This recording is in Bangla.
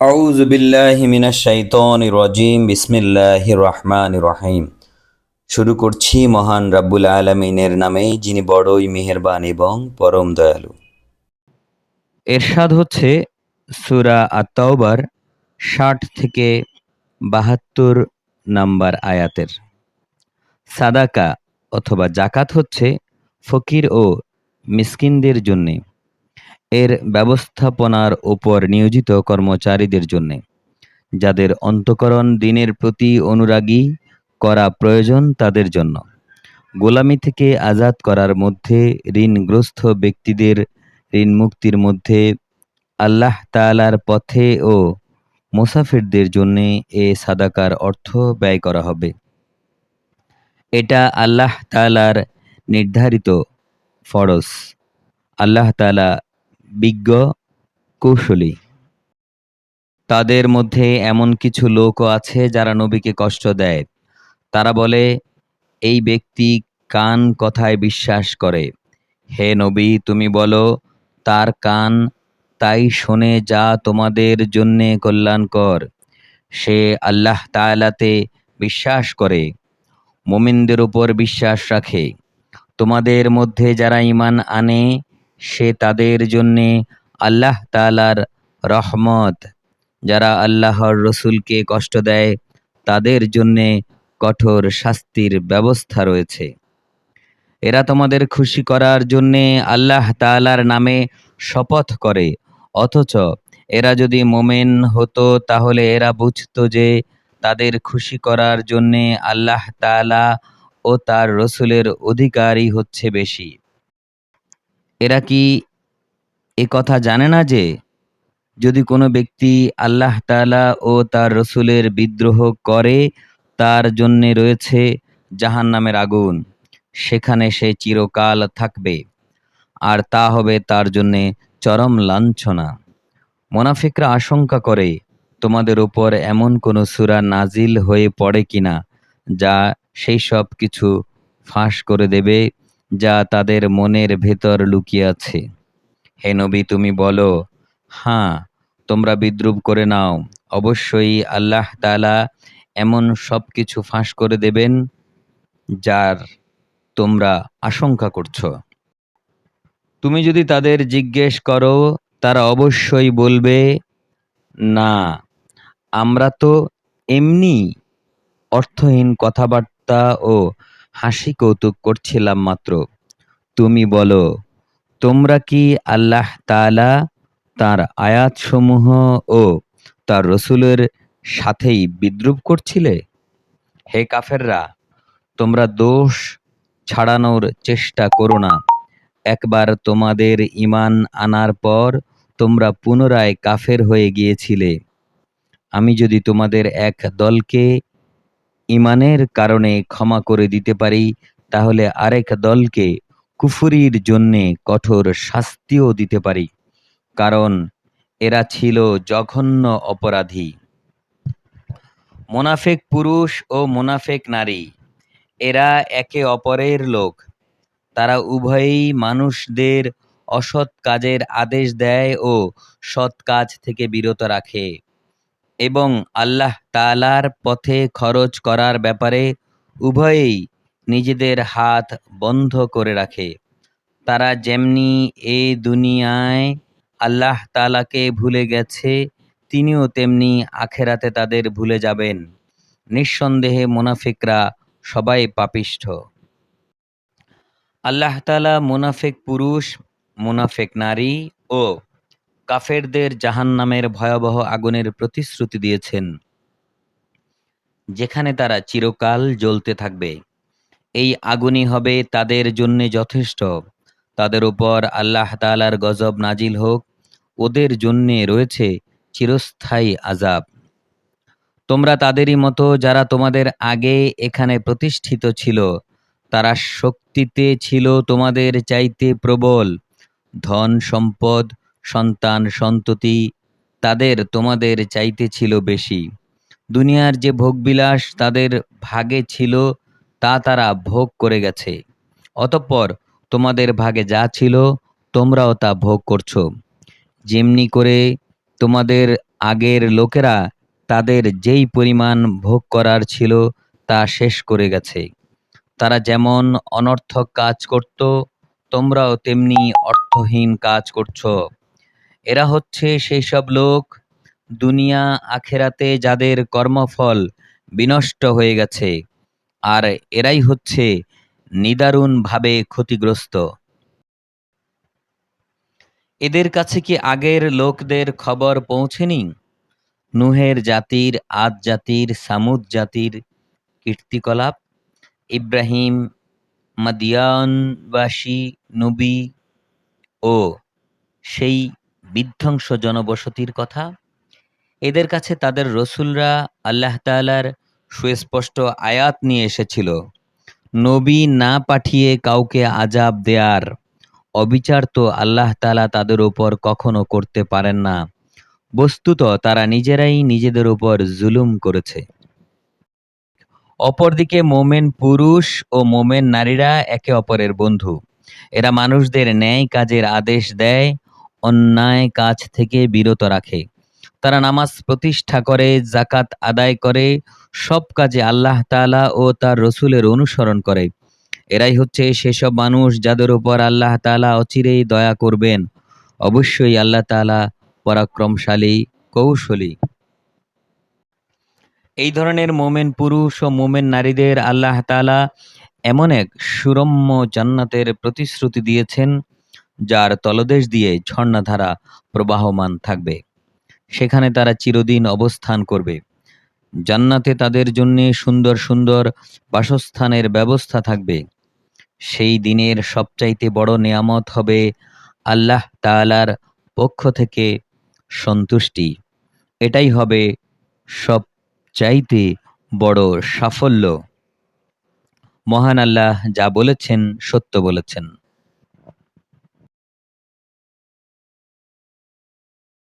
আউযু বিল্লাহি মিনাশ শাইতানির রাজিম, বিসমিল্লাহির রহমানির রহিম। শুরু করছি মহান রাব্বুল আলামিনের নামে, যিনি বড়ই মেহেরবান এবং পরম দয়ালু। এরশাদ হচ্ছে সূরা আত-তাওবার 60 থেকে 72 নাম্বার আয়াতের। সাদাকা অথবা জাকাত হচ্ছে ফকির ও মিসকিনদের জন্যে। এর ব্যবস্থাপনার ওপর নিয়োজিত কর্মচারীদের জন্যে। যাদের অন্তঃকরণ দিনের প্রতি অনুরাগী করা প্রয়োজন তাদের জন্য। গোলামি থেকে আজাদ করার মধ্যে ঋণগ্রস্ত ব্যক্তিদের ঋণ মুক্তির মধ্যে আল্লাহ তাআলার পথে ও মুসাফিরদের জন্যে এ সাদাকার অর্থ ব্যয় করা হবে। এটা আল্লাহ তাআলার নির্ধারিত ফরজ। আল্লাহ তাআলা বিজ্ঞ কৌশলী। তাদের মধ্যে এমন কিছু লোকও আছে যারা নবীকে কষ্ট দেয়। তারা বলে, এই ব্যক্তি কান কথায় বিশ্বাস করে। হে নবী, তুমি বলো, তার কান তাই শোনে যা তোমাদের জন্যে কল্যাণকর। সে আল্লাহ তাআলাতে বিশ্বাস করে, মোমিনদের উপর বিশ্বাস রাখে। তোমাদের মধ্যে যারা ঈমান আনে সে তাদের জন্যে আল্লাহ তাআলার রহমত। যারা আল্লাহর রসুলকে কষ্ট দেয়, তাদের জন্যে কঠোর শাস্তির ব্যবস্থা রয়েছে। এরা তোমাদের খুশি করার জন্যে আল্লাহ তাআলার নামে শপথ করে। অথচ এরা যদি মোমেন হতো, তাহলে এরা বুঝতো যে তাদের খুশি করার জন্যে আল্লাহ তাআলা ও তার রসুলের অধিকারই হচ্ছে বেশি। এরা কি এ কথা জানে না যে যদি কোনো ব্যক্তি আল্লাহ তালা ও তার রসুলের বিদ্রোহ করে, তার জন্যে রয়েছে জাহান্নামের আগুন। সেখানে সে চিরকাল থাকবে। আর তা হবে তার জন্যে চরম লাঞ্ছনা। মোনাফিকরা আশঙ্কা করে, তোমাদের উপর এমন কোনো সূরা নাজিল হয়ে পড়ে কিনা, যা সেই সব কিছু ফাঁস করে দেবে? যা তাদের মনের ভেতর লুকিয়ে আছে হে নবী, তুমি বলো হ্যাঁ তোমরা বিদ্রুপ করে নাও। অবশ্যই আল্লাহ তাআলা এমন সব কিছু ফাঁস করে দেবেন যার তোমরা আশঙ্কা করছ। তুমি যদি তাদের জিজ্ঞেস করো, তারা অবশ্যই বলবে, না, আমরা তো এমনি অর্থহীন কথাবার্তা ও হাসি কৌতুক করছিলাম মাত্র। তুমি বলো, তোমরা কি আল্লাহ তাআলা তার আয়াতসমূহ ও তার রসুলের সাথেই বিদ্রুপ করছিলে? হে কাফেররা, তোমরা দোষ ছাড়ানোর চেষ্টা করো না। একবার তোমাদের ঈমান আনার পর তোমরা পুনরায় কাফের হয়ে গিয়েছিলে। আমি যদি তোমাদের এক দলকে ঈমানের কারণে ক্ষমা করে দিতে পারি, তাহলে আরেক দলকে কুফুরির জন্যে কঠোর শাস্তিও দিতে পারি। কারণ এরা ছিল জঘন্য অপরাধী। মোনাফেক পুরুষ ও মোনাফেক নারী, এরা একে অপরের লোক। তারা উভয়ই মানুষদের অসৎ কাজের আদেশ দেয় ও সৎ কাজ থেকে বিরত রাখে। এবং আল্লাহ তাআলার পথে খরচ করার ব্যাপারে উভয়েই নিজেদের হাত বন্ধ করে রাখে। তারা যেমনি এ দুনিয়ায় আল্লাহ তালাকে ভুলে গেছে, তিনিও তেমনি আখেরাতে তাদের ভুলে যাবেন। নিঃসন্দেহে মুনাফিকরা সবাই পাপিষ্ঠ। আল্লাহ তাআলা মুনাফিক পুরুষ, মুনাফিক নারী ও কাফেরদের জাহান্নামের ভয়াবহ আগুনের প্রতিশ্রুতি দিয়েছেন, যেখানে তারা চিরকাল জ্বলতে থাকবে। এই আগুনই হবে তাদের জন্য যথেষ্ট। তাদের উপর আল্লাহ তাআলার গজব নাজিল হোক, ওদের জন্যে রয়েছে চিরস্থায়ী আজাব তোমরা তাদেরই মতো যারা তোমাদের আগে এখানে প্রতিষ্ঠিত ছিল, তারা শক্তিতে ছিল তোমাদের চাইতে প্রবল। ধন সম্পদ সন্তান, সন্ততি তাদের তোমাদের চাইতে ছিল বেশি। দুনিয়ার যে ভোগবিলাস তাদের ভাগে ছিল, তা তারা ভোগ করে গেছে। অতঃপর তোমাদের ভাগে যা ছিল, তোমরাও তা ভোগ করছ। যেমনি করে তোমাদের আগের লোকেরা তাদের যেই পরিমাণ ভোগ করার ছিল, তা শেষ করে গেছে। তারা যেমন অনর্থক কাজ করত, তোমরাও তেমনি অর্থহীন কাজ করছ। এরা হচ্ছে সেই সব লোক দুনিয়া, আখেরাতে যাদের কর্মফল বিনষ্ট হয়ে গেছে। আর এরাই হচ্ছে নিদারুণভাবে ক্ষতিগ্রস্ত। এদের কাছে কি আগের লোকদের খবর পৌঁছেনি? নুহের জাতির, আদ জাতির, সামুদ জাতির কীর্তিকলাপ? ইব্রাহিম, মাদিয়ানবাসী, নবী ও সেই বিধ্বংস জনবসতির কথা? এদের কাছে তাদের রসুলরা আল্লাহ তাআলার সুস্পষ্ট আয়াত নিয়ে এসেছিল। নবী না পাঠিয়ে কাউকে আজাব দেয়ার অবিচার তো আল্লাহ তাআলা তাদের উপর কখনো করতে পারেন না। বস্তুত তারা নিজেরাই নিজেদের উপর জুলুম করেছে। অপরদিকে মোমেন পুরুষ ও মোমেন নারীরা একে অপরের বন্ধু। এরা মানুষদের ন্যায় কাজের আদেশ দেয় অন্যায় কাজ থেকে বিরত রাখে। তারা নামাজ প্রতিষ্ঠা করে জাকাত আদায় করে, সব কাজে আল্লাহ তাআলা ও তার রসুলের অনুসরণ করে। এরাই হচ্ছে সেসব মানুষ যাদের উপর আল্লাহ তাআলা অচিরেই দয়া করবেন। অবশ্যই আল্লাহ তাআলা পরাক্রমশালী, কৌশলী। এই ধরনের মোমেন পুরুষ ও মোমেন নারীদের আল্লাহ তাআলা এমন এক সুরম্য জান্নাতের প্রতিশ্রুতি দিয়েছেন যার তলদেশ দিয়ে ঝর্ণাধারা প্রবাহমান থাকবে। সেখানে তারা চিরদিন অবস্থান করবে। জান্নাতে তাদের জন্য সুন্দর সুন্দর বাসস্থানের ব্যবস্থা থাকবে। সেই দিনের সবচাইতে বড় নেয়ামত হবে আল্লাহ তাআলার পক্ষ থেকে সন্তুষ্টি। এটাই হবে সব চাইতে বড় সাফল্য। মহান আল্লাহ যা বলেছেন সত্য বলেছেন।